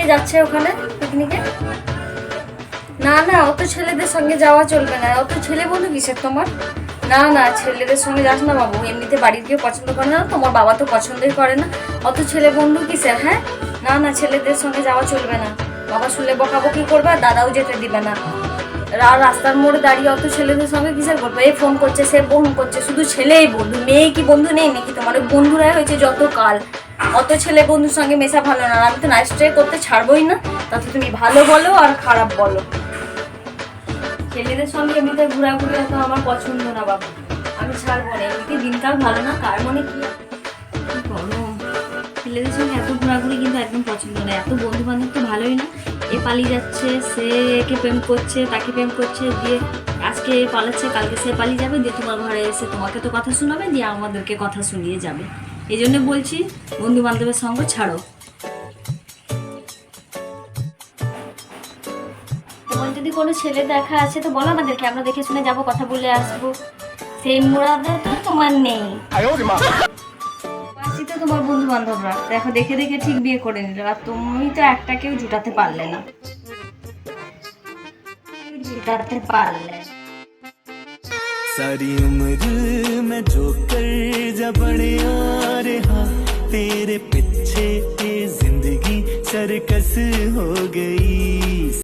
কে যাচ্ছে ওখানে পিকনিকে না না অত ছেলেদের সঙ্গে যাওয়া চলবে না। অত ছেলে বন্ধু কিসের তোমার? না না, ছেলেদের সঙ্গে যাস না বাবু। এমনিতে বাড়ির কেউ পছন্দ করে না, তোমার বাবা তো পছন্দই করে না। অত ছেলে বন্ধু কিসের হ্যাঁ? না না, ছেলেদের সঙ্গে যাওয়া চলবে না। বাবা শুনলে বকাবকি করবে, আর দাদাও যেতে দিবে না। আর রাস্তার মোড়ে দাঁড়িয়ে অত ছেলেদের সঙ্গে কিসের করবে? এই ফোন করছে, সে ফোন করছে, শুধু ছেলেই বন্ধু। মেয়ে কি বন্ধু নেই নাকি? তোমার বন্ধুরাই হয়েছে যত কাল অত ছেলে বন্ধুর সঙ্গে মেশা ভালো না। আমি তো নাইট স্টে করতে ছাড়বোই না। তাতে তুমি ভালো বলো আর খারাপ বলো। ছেলেদের সঙ্গে এমনিতে ঘোরাঘুরি অত আমার পছন্দ না বাবা। আমি ছাড়বো না। এমনিতে দিনকাল ভালো না কার মনে কি? ছেলেদের সঙ্গে এত ঘোরাঘুরি কিন্তু একদম পছন্দ না। এত বন্ধু বান্ধব তো ভালোই না। এ পালিয়ে যাচ্ছে, সে একে প্রেম করছে, তাকে প্রেম করছে, দিয়ে আজকে পালাচ্ছে, কালকে সে পালিয়ে যাবে, দিয়ে তোমার ঘরে এসে তোমাকে তো কথা শোনাবে, দিয়ে আমাদেরকে কথা শুনিয়ে যাবে। এই জন্য বলছি বন্ধু বান্ধবের সঙ্গ ছাড়ো। তোমার যদি কোনো ছেলে দেখা আছে তো বলো আমাদেরকে আমরা দেখে শুনে যাব কথা বলে আসব। সেই মুরাদা তো তোমার নেই। তোমার বন্ধু বান্ধবরা দেখো দেখে দেখে ঠিক বিয়ে করে নিল আর তুমি তো একটা কেউ জুটাতে পারলে না। জুটাতে পারলে सरकस हो गई।